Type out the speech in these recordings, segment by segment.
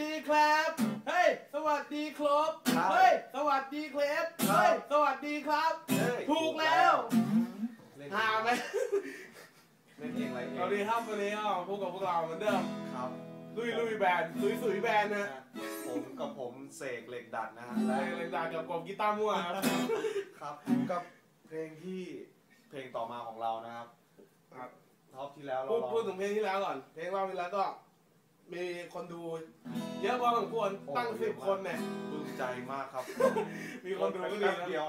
ดีครับ เฮ้ย สวัสดีครับครับเฮ้ย สวัสดีครับครับ เฮ้ย สวัสดีครับ เฮ้ยถูกแล้วเล่นหาไหมเล่นเพลงอะไรเอสวัสดีงครับวันนี้ก็พบกับพวกเราเหมือนเดิม ครับลุยลุยแบนด์ลุยสุยแบนด์นะผมกับผมเสกเหล็กดัดนะฮะและและเล่นดากับกบกีตาร์มั่วครับครับกับเพลงที่เพลงต่อมาของเรานะครับครับ ท็อปที่แล้วเราพูดร้องพูดถึงเพลงที่แล้วก่อน เพลงรอบที่แล้วก็ มีคนดู เยอะพอสมควรตั้งสิบคนเนี่ย ปลื้มใจมากครับมีคนดูก็ดีแป๊บนะ เดียว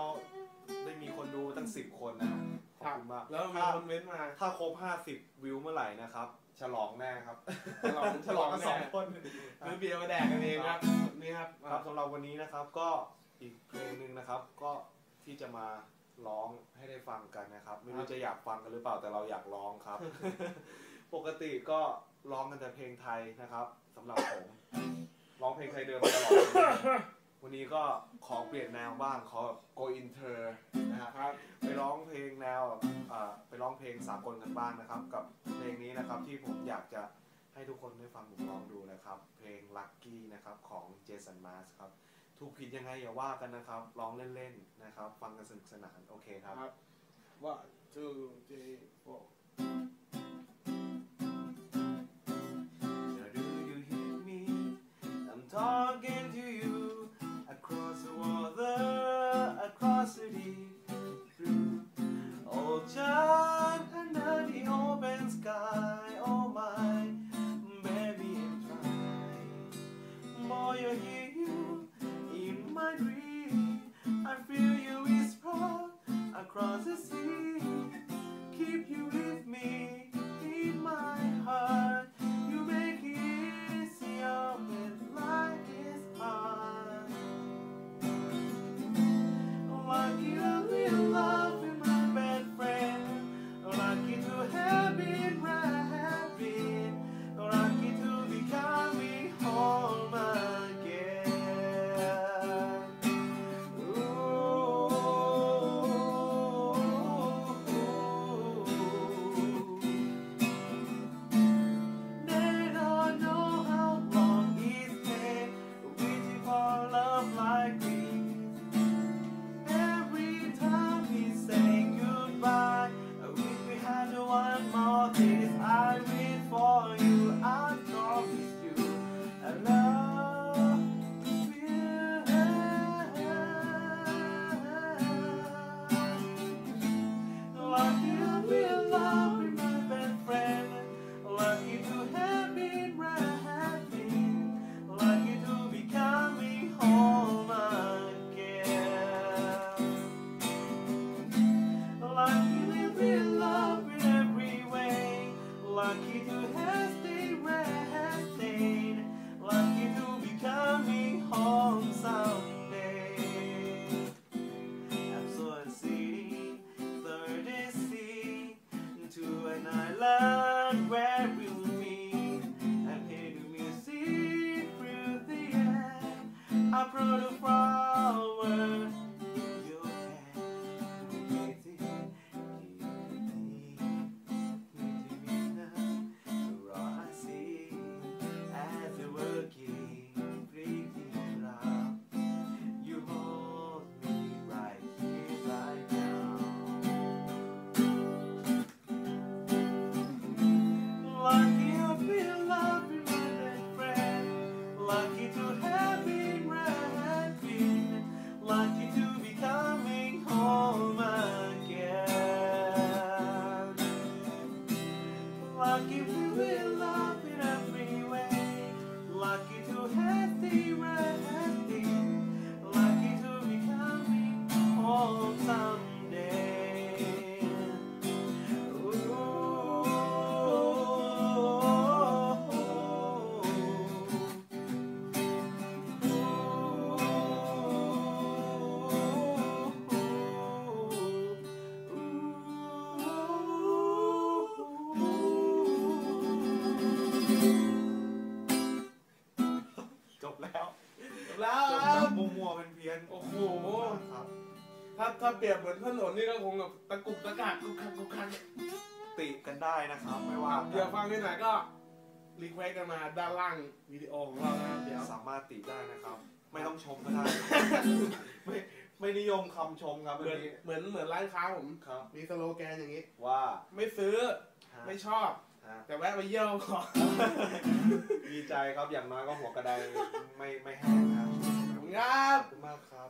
ได้มีคนดูตั้งสิบคนนะขอบคุณมากแล้วมีถ้าคนเม้นต์มาถ้าครบห้าสิบวิวเมื่อไหร่นะครับ ฉลองแน่ครับ ฉลองฉลองกันสองคนซื้อเบียร์มาแดกกันเองครับนี่ครับครับสำหรับวันนี้นะครับก็อีกเพลงหนึ่งนะครับ ก็ที่จะมาร้องให้ได้ฟังกันนะครับ ไม่รู้จะอยากฟังกันหรือเปล่าแต่เราอยากร้องครับ ปกติก็ร้องกันแต่เพลงไทยนะครับสำหรับผมร้องเพลงไทยเดิมมาตลอดวันนี้ก็ขอเปลี่ยนแนวบ้างขอแบบ go inter นะฮะครับไปร้องเพลงแนวแบบอ่าไปร้องเพลงสากลกันบ้างนะครับ กับเพลงนี้นะครับที่ผมอยากจะให้ทุกคนได้ฟังผมร้องดูนะครับ เพลง Lucky นะครับของเจสันมาสครับถูกผิดยังไงอย่าว่ากันนะครับร้องเล่นๆนะครับ ฟังกันสนุกสนานโอเคครับครับ one two three you're here. my. Lucky to be in love in every way. Lucky to have the resting. เปรียบเหมือนถนนนี่ก็คงแบบตะกุกตะกักกุกคักกุกคักติกันได้นะครับ ไม่ว่าเดี๋ยวฟังที่ไหนก็รีเควสกันมาด้านล่างวิดีโอของเรานะครับเดี๋ยวสามารถติได้นะครับ ไม่ต้องชมก็ได้ไม่ไม่นิยมคำชมครับเหอัมือนนนี้เหมือนเหมือนร้านค้าผม ครับ มีสโลแกนอย่างนี้ ว่าไม่ซื้อฮะไม่ชอบ ฮะแต่แวะไปเยี่ยมก่อนดีใจครับอย่างน้อยก็หัวกระไดไม่ไม่แห้งครับขอบคุณครับขอบคุณมากครับ